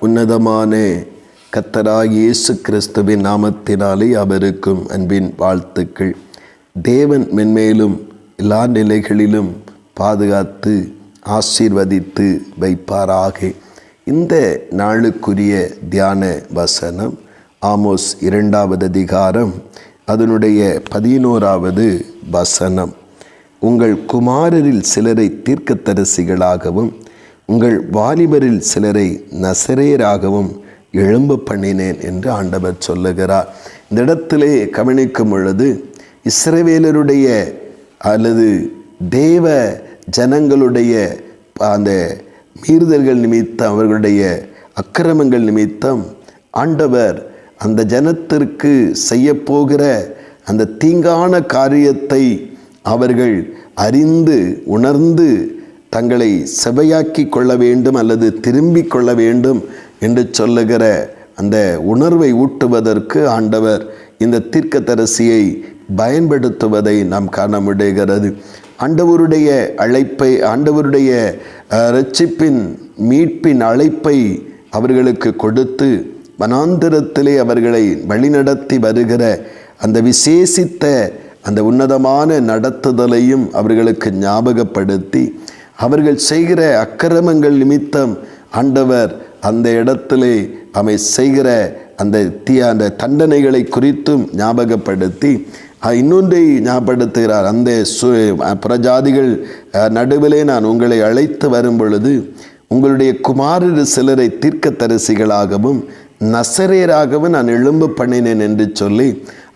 உன்னதமான. கத்தராக இயேசு கிறிஸ்துவின் நாமத்தினாலே அவருக்கும் அன்பின் வாழ்த்துக்கள். தேவன் மென்மேலும் எல்லா நிலைகளிலும் பாதுகாத்து ஆசீர்வதித்து வைப்பாராக. இந்த நாளுக்குரிய தியான வசனம் ஆமோஸ் இரண்டாவது அதிகாரம் அதனுடைய பதினோராவது வசனம். உங்கள் குமாரரில் சிலரை தீர்க்கத்தரசிகளாகவும் உங்கள் வாலிபரில் சிலரை நசரேராகவும் எழும்ப பண்ணினேன் என்று ஆண்டவர் சொல்லுகிறார். இந்த இடத்திலே கவனிக்கும் பொழுது இஸ்ரவேலருடைய அல்லது தேவ ஜனங்களுடைய அந்த மீறுதல்கள் நிமித்தம் அவர்களுடைய அக்கிரமங்கள் நிமித்தம் ஆண்டவர் அந்த ஜனத்திற்கு செய்யப்போகிற அந்த தீங்கான காரியத்தை அவர்கள் அறிந்து உணர்ந்து தங்களை செவையாக்கி கொள்ள வேண்டும் அல்லது திரும்பிக் கொள்ள வேண்டும் என்று சொல்லுகிற அந்த உணர்வை ஊட்டுவதற்கு ஆண்டவர் இந்த தீர்க்கதரசியை பயன்படுத்துவதை நாம் காண முடிகிறது. ஆண்டவருடைய அழைப்பை ஆண்டவருடைய ரட்சிப்பின் மீட்பின் அழைப்பை அவர்களுக்கு கொடுத்து வனாந்திரத்திலே அவர்களை வழிநடத்தி வருகிற அந்த விசேஷித்த அந்த உன்னதமான நடத்துதலையும் அவர்களுக்கு ஞாபகப்படுத்தி அவர்கள் செய்கிற அக்கிரமங்கள் நிமித்தம் ஆண்டவர் அந்த இடத்திலே அவை செய்கிற அந்த தீ அந்த தண்டனைகளை குறித்தும் ஞாபகப்படுத்தி இன்னொன்றை ஞாபகப்படுத்துகிறார். அந்த சு புறஜாதிகள் நடுவிலே நான் உங்களை அழைத்து வரும் பொழுது உங்களுடைய குமாரர் சிலரை தீர்க்கத்தரிசிகளாகவும் நசரேராகவும் நான் எழும்பு பண்ணினேன் என்று சொல்லி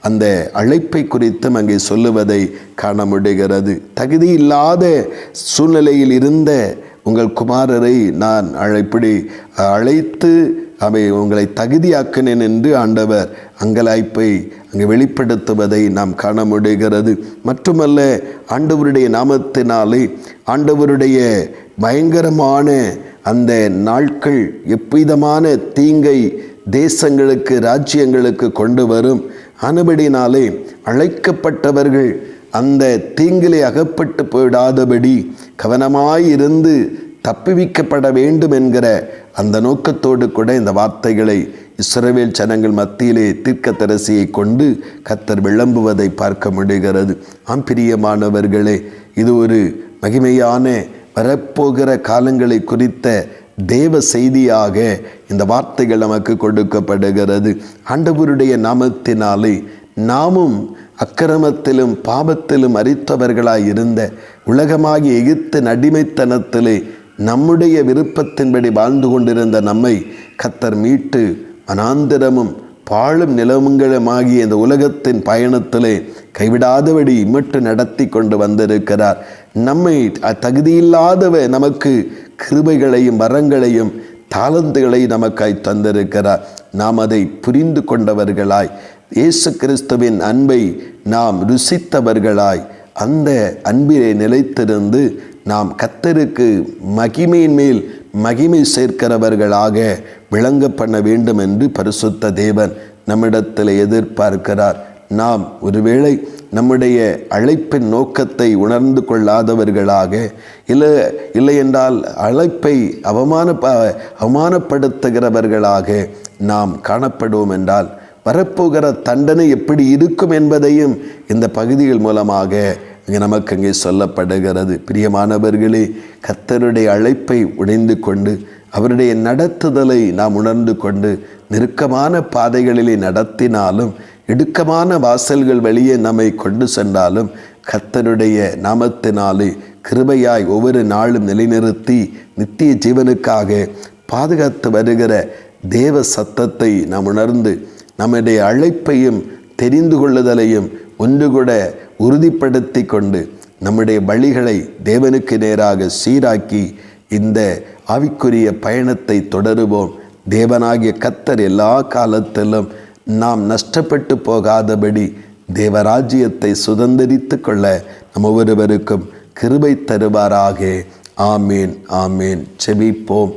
அந்த அழைப்பை குறித்தும் அங்கே சொல்லுவதை காண முடிகிறது. தகுதி இல்லாத சூழ்நிலையில் இருந்த உங்கள் குமாரரை நான் அழைப்படி அழைத்து அவை உங்களை தகுதியாக்கினேன் என்று ஆண்டவர் அங்கலாய்ப்பை அங்கே வெளிப்படுத்துவதை நாம் காண முடிகிறது. மட்டுமல்ல ஆண்டவருடைய நாமத்தினாலே ஆண்டவருடைய பயங்கரமான அந்த நாட்கள் எவ்விதமான தீங்கை தேசங்களுக்கு ராஜ்யங்களுக்கு கொண்டு வரும். அனுபடினாலே அழைக்கப்பட்டவர்கள் அந்த தீங்கிலே அகப்பட்டு போயிடாதபடி கவனமாயிருந்து தப்புவிக்கப்பட வேண்டும் என்கிற அந்த நோக்கத்தோடு கூட இந்த வார்த்தைகளை இஸ்ரவேல் ஜனங்கள் மத்தியிலே தீர்க்கத்தரசியை கொண்டு கத்தர் விளம்புவதை பார்க்க முடிகிறது. ஆம் பிரியமானவர்களே இது ஒரு மகிமையான வரப்போகிற காலங்களை குறித்த தேவ செய்தியாக இந்த வார்த்தைகள் நமக்கு கொடுக்கப்படுகிறது. ஆண்டவருடைய நாமத்தினாலே நாமும் அக்கிரமத்திலும் பாபத்திலும் அரித்தவர்களாய் இருந்த உலகமாகி எகிப்தின் அடிமைத்தனத்திலே நம்முடைய விருப்பத்தின்படி வாழ்ந்து கொண்டிருந்த நம்மை கத்தர் மீட்டு அனாந்திரமும் பாழும் நிலவுங்களுமாகிய இந்த உலகத்தின் பயணத்திலே கைவிடாதபடி இம்மட்டு நடத்தி கொண்டு வந்திருக்கிறார். நம்மை தகுதியில்லாதவ நமக்கு கிருபைகளையும் வரங்களையும் தாளந்துகளையும் நமக்காய் தந்திருக்கிறார். நாம் அதை புரிந்து கொண்டவர்களாய். இயேசு கிறிஸ்துவின் அன்பை நாம் ருசித்தவர்களாய். அந்த அன்பிலே நிலைத்திருந்து நாம் கத்தருக்கு மகிமையின் மேல் மகிமை சேர்க்கிறவர்களாக விளங்க பண்ண வேண்டும் என்று பரிசுத்த தேவன் நம்மிடத்தில் எதிர்பார்க்கிறார். நாம் ஒருவேளை நம்முடைய அழைப்பின் நோக்கத்தை உணர்ந்து கொள்ளாதவர்களாக இல்லை இல்லை என்றால் அழைப்பை அவமான அவமானப்படுத்துகிறவர்களாக நாம் காணப்படுவோம் என்றால் வரப்போகிற தண்டனை எப்படி இருக்கும் என்பதையும் இந்த பகுதிகள் மூலமாக இங்கே நமக்கு அங்கே சொல்லப்படுகிறது. பிரியமானவர்களே கத்தருடைய அழைப்பை உடைந்து கொண்டு அவருடைய நடத்துதலை நாம் உணர்ந்து கொண்டு நெருக்கமான பாதைகளிலே நடத்தினாலும் இடுக்கமான வாசல்கள் வழியே நம்மை கொண்டு சென்றாலும் கத்தருடைய நாமத்தினாலே கிருபையாய் ஒவ்வொரு நாளும் நிலைநிறுத்தி நித்திய ஜீவனுக்காக பாதுகாத்து வருகிற தேவ சத்தத்தை நாம் உணர்ந்து நம்முடைய அழைப்பையும் தெரிந்து கொள்ளுதலையும் ஒன்று கூட உறுதிப்படுத்தி கொண்டு நம்முடைய வழிகளை தேவனுக்கு நேராக சீராக்கி இந்த ஆவிக்குரிய பயணத்தை தொடருவோம். தேவனாகிய கத்தர் எல்லா காலத்திலும் நாம் நஷ்டப்பட்டு போகாதபடி தேவராஜ்யத்தை சுதந்திரித்து கொள்ள நம் ஒவ்வொருவருக்கும் கிருபை தருவாராக. ஆமேன் ஆமேன். செபிப்போம்.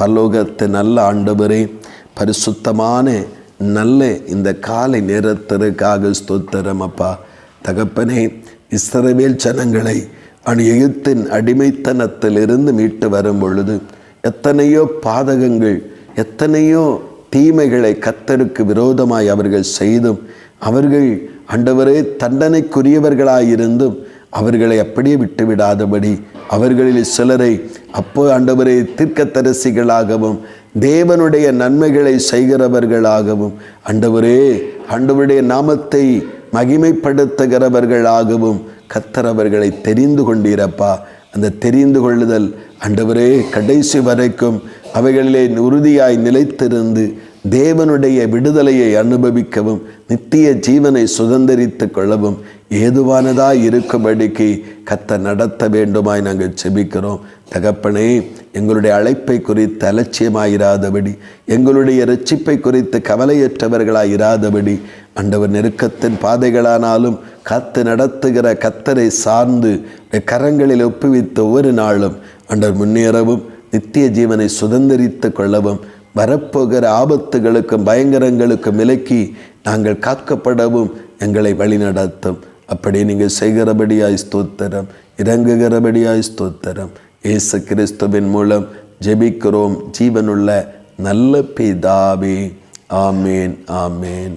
பல்லோகத்து நல்ல ஆண்டவரே பரிசுத்தமான நல்ல இந்த காலை நேரத்திற்காக ஸ்தோத்திரம் அப்பா. தகப்பனே இஸ்ரவேல் ஜனங்களை அணு எகிப்தின் அடிமைத்தனத்திலிருந்து மீட்டு வரும் பொழுது எத்தனையோ பாதகங்கள் எத்தனையோ தீமைகளை கத்தருக்கு விரோதமாய் அவர்கள் செய்தும் அவர்கள் ஆண்டவரே தண்டனைக்குரியவர்களாயிருந்தும் அவர்களை அப்படியே விட்டுவிடாதபடி அவர்களில் சிலரை அப்போ அண்டவரே தீர்க்கத்தரசிகளாகவும் தேவனுடைய நன்மைகளை செய்கிறவர்களாகவும் ஆண்டவரே ஆண்டவருடைய நாமத்தை மகிமைப்படுத்துகிறவர்களாகவும் கத்தர் அவர்களை தெரிந்து கொண்டீரப்பா. அந்த தெரிந்து கொள்ளுதல் ஆண்டவரே கடைசி வரைக்கும் அவைகளிலே உறுதியாய் நிலைத்திருந்து தேவனுடைய விடுதலையை அனுபவிக்கவும் நித்திய ஜீவனை சுதந்திரித்து கொள்ளவும் ஏதுவானதாய் இருக்கும்படிக்கு கத்த நடத்த வேண்டுமாய் நாங்கள் செபிக்கிறோம். தகப்பனே எங்களுடைய அழைப்பை குறித்து அலட்சியமாயிராதபடி எங்களுடைய ரட்சிப்பை குறித்து கவலையற்றவர்களாய் இராதபடி அண்டவர் நெருக்கத்தின் பாதைகளானாலும் காத்து நடத்துகிற கத்தரை சார்ந்து கரங்களில் ஒப்புவித்த ஒவ்வொரு நாளும் அண்டர் முன்னேறவும் நித்திய ஜீவனை சுதந்திரித்து கொள்ளவும் வரப்போகிற ஆபத்துகளுக்கும் பயங்கரங்களுக்கும் விலக்கி நாங்கள் காக்கப்படவும் எங்களை வழிநடத்தும். அப்படி நீங்கள் செய்கிறபடியாய் ஸ்தோத்திரம் இறங்குகிறபடியாய் ஸ்தோத்திரம். இயேசு கிறிஸ்துவின் மூலம் ஜெபிக்கிறோம். ஜீவனுள்ள நல்ல பிதாவே. ஆமேன் ஆமேன்.